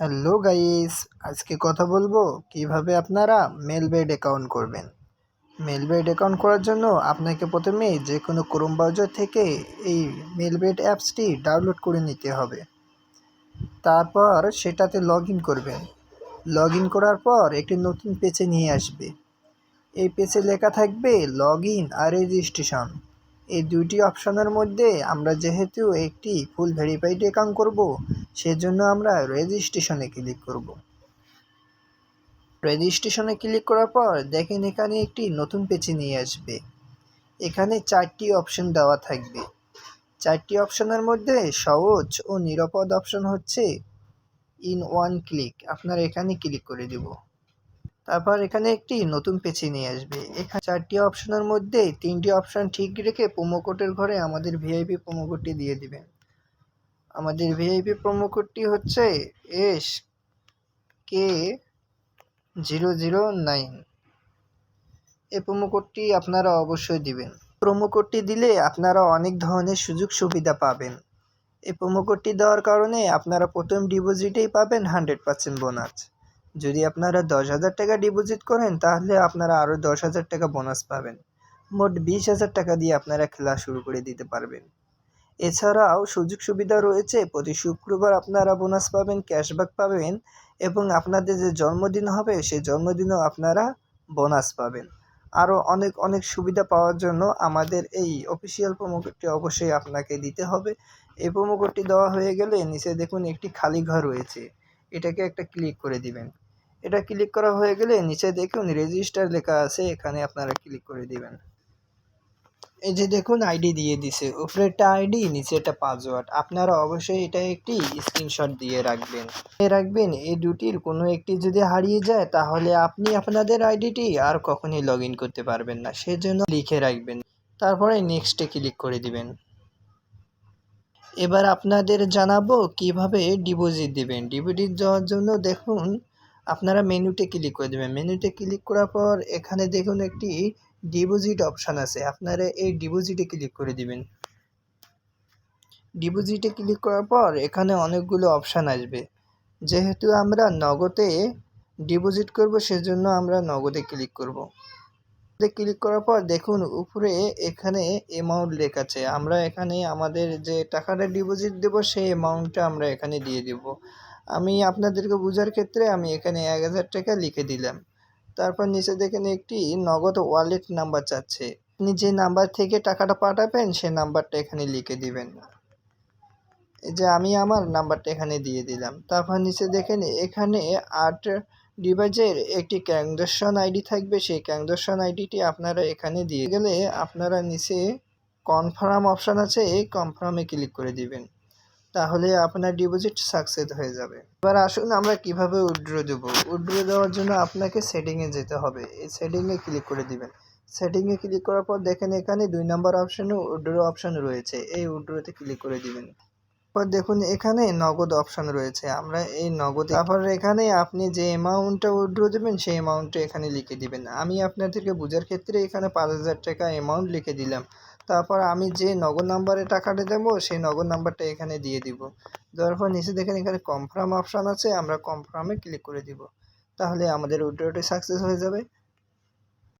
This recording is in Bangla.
হ্যালো গাইস, আজকে কথা বলব কীভাবে আপনারা মেলবেড অ্যাকাউন্ট করবেন। মেলবেড অ্যাকাউন্ট করার জন্য আপনাকে প্রথমে যে কোনো ক্রোম ব্রাউজার থেকে এই মেলবেড অ্যাপসটি ডাউনলোড করে নিতে হবে। তারপর সেটাতে লগ ইন করবেন। লগ ইন করার পর একটি নতুন পেজে নিয়ে আসবে। এই পেজে লেখা থাকবে লগ ইন আর রেজিস্ট্রেশন এই দুইটি অপশনের মধ্যে আমরা যেহেতু একটি ফুল ভেরিফাইড অ্যাকাউন্ট করব সেজন্য আমরা রেজিস্ট্রেশনে ক্লিক করব। রেজিস্ট্রেশনে ক্লিক করার পর দেখেন এখানে একটি নতুন পেজে নিয়ে আসবে। এখানে চারটি অপশন দেওয়া থাকবে। চারটি অপশনের মধ্যে সহজ ও নিরাপদ অপশন হচ্ছে ইন ওয়ান ক্লিক আপনার এখানে ক্লিক করে দিব। তারপর এখানে একটি নতুন পেজে নিয়ে আসবে। এখানে চারটি অপশনের মধ্যে তিনটি অপশন ঠিক রেখে কোডের ঘরে আমাদের ভিআইপি কোডটি দিয়ে দিবেন। আমাদের ভিআইপি প্রোমো কোডটি হচ্ছে S K zero zero nine এই প্রোমো কোডটি আপনারা অবশ্যই দিবেন। প্রোমো কোডটি দিলে আপনারা অনেক ধরনের সুযোগ সুবিধা পাবেন। এই প্রোমো কোডটি দেওয়ার কারণে আপনারা প্রথম ডিপোজিটেই পাবেন হান্ড্রেড পার্সেন্ট বোনাস যদি আপনারা দশ হাজার টাকা ডিপোজিট করেন, তাহলে আপনারা আরও দশ হাজার টাকা বোনাস পাবেন। মোট বিশ হাজার টাকা দিয়ে আপনারা খেলা শুরু করে দিতে পারবেন। এছাড়াও সুযোগ সুবিধা রয়েছে। প্রতি শুক্রবার আপনারা বোনাস পাবেন, ক্যাশব্যাক পাবেন এবং আপনাদের যে জন্মদিন হবে, সেই জন্মদিনেও আপনারা বোনাস পাবেন। আরও অনেক অনেক সুবিধা পাওয়ার জন্য আমাদের এই অফিসিয়াল প্রোমো কোডটি অবশ্যই আপনাকে দিতে হবে। এই প্রোমো কোডটি দেওয়া হয়ে গেলে নিচে দেখুন একটি খালি ঘর রয়েছে। এটাকে একটা ক্লিক করে দিবেন। এটা ক্লিক করা হয়ে গেলে নিচে দেখুন রেজিস্টার লেখা আছে, এখানে আপনারা ক্লিক করে দিবেন। এই যে দেখুন আইডি দিয়ে দিছে উপরে একটা আইডি নিচে একটা পাসওয়ার্ড আপনারা অবশ্যই এটা একটি স্ক্রিনশট দিয়ে রাখবেন। রাখবেন, এই দুটির কোনো একটি যদি হারিয়ে যায়, তাহলে আপনি আপনাদের আইডিটি আর কখনই লগ করতে পারবেন না। সেজন্য লিখে রাখবেন। তারপরে নেক্সটে ক্লিক করে দিবেন। এবার আপনাদের জানাব কীভাবে ডিপোজিট দিবেন। ডিপোজিট দেওয়ার জন্য দেখুন, আপনারা মেনুতে ক্লিক করে দেবেন। মেনুতে ক্লিক করার পর এখানে দেখুন একটি ডিপোজিট অপশান আছে। আপনারা এই ডিপোজিটে ক্লিক করে দিবেন। ডিপোজিটে ক্লিক করার পর এখানে অনেকগুলো অপশান আসবে। যেহেতু আমরা নগদে ডিপোজিট করব, সেজন্য আমরা নগদে ক্লিক করব। ক্লিক করার পর দেখুন, উপরে এখানে অ্যামাউন্ট লেখা আছে। আমরা এখানে আমাদের যে টাকাটা ডিপোজিট দেব, সেই অ্যামাউন্টটা আমরা এখানে দিয়ে দেব। আমি আপনাদেরকে বোঝার ক্ষেত্রে আমি এখানে এক হাজার টাকা লিখে দিলাম। তারপর নিচে দেখেন একটি নগদ ওয়ালেট নাম্বার চাচ্ছে। আপনি যে নাম্বার থেকে টাকাটা পাঠাবেন, সেই নাম্বারটা এখানে লিখে দিবেন যে আমি আমার নাম্বারটা এখানে দিয়ে দিলাম। তারপর নিচে দেখেন এখানে আট ডিভাইসের একটি ক্যাংদর্শন আইডি থাকবে। সেই ক্যাংদর্শন আইডিটি আপনারা এখানে দিয়ে গেলে আপনারা নিচে কনফার্ম অপশান আছে, এই কনফার্মে ক্লিক করে দিবেন। তাহলে আপনার ডিপোজিট সাকসেস হয়ে যাবে। এবার আসুন আমরা কীভাবে উইড্রো দেব। উইড্রো দেওয়ার জন্য আপনাকে সেটিংয়ে যেতে হবে। এই সেটিংয়ে ক্লিক করে দিবেন। সেটিংয়ে ক্লিক করার পর দেখেন এখানে দুই নম্বর অপশানে উইড্রো অপশান রয়েছে। এই উইড্রোতে ক্লিক করে দিবেন। তারপর দেখুন এখানে নগদ অপশান রয়েছে। আমরা এই নগদ তারপর এখানে আপনি যে অ্যামাউন্টটা উইড্রো দেবেন, সেই অ্যামাউন্টটা এখানে লিখে দিবেন। আমি আপনাদেরকে বোঝার ক্ষেত্রে এখানে পাঁচ হাজার টাকা অ্যামাউন্ট লিখে দিলাম। তারপর আমি যে নগদ নাম্বারে টাকাটা দেবো, সেই নগদ নাম্বারটা এখানে দিয়ে দিব। দেওয়ার পর নিচে দেখেন এখানে কনফার্ম অপশান আছে, আমরা কনফার্মে ক্লিক করে দিব। তাহলে আমাদের উইড্রোটি সাকসেস হয়ে যাবে।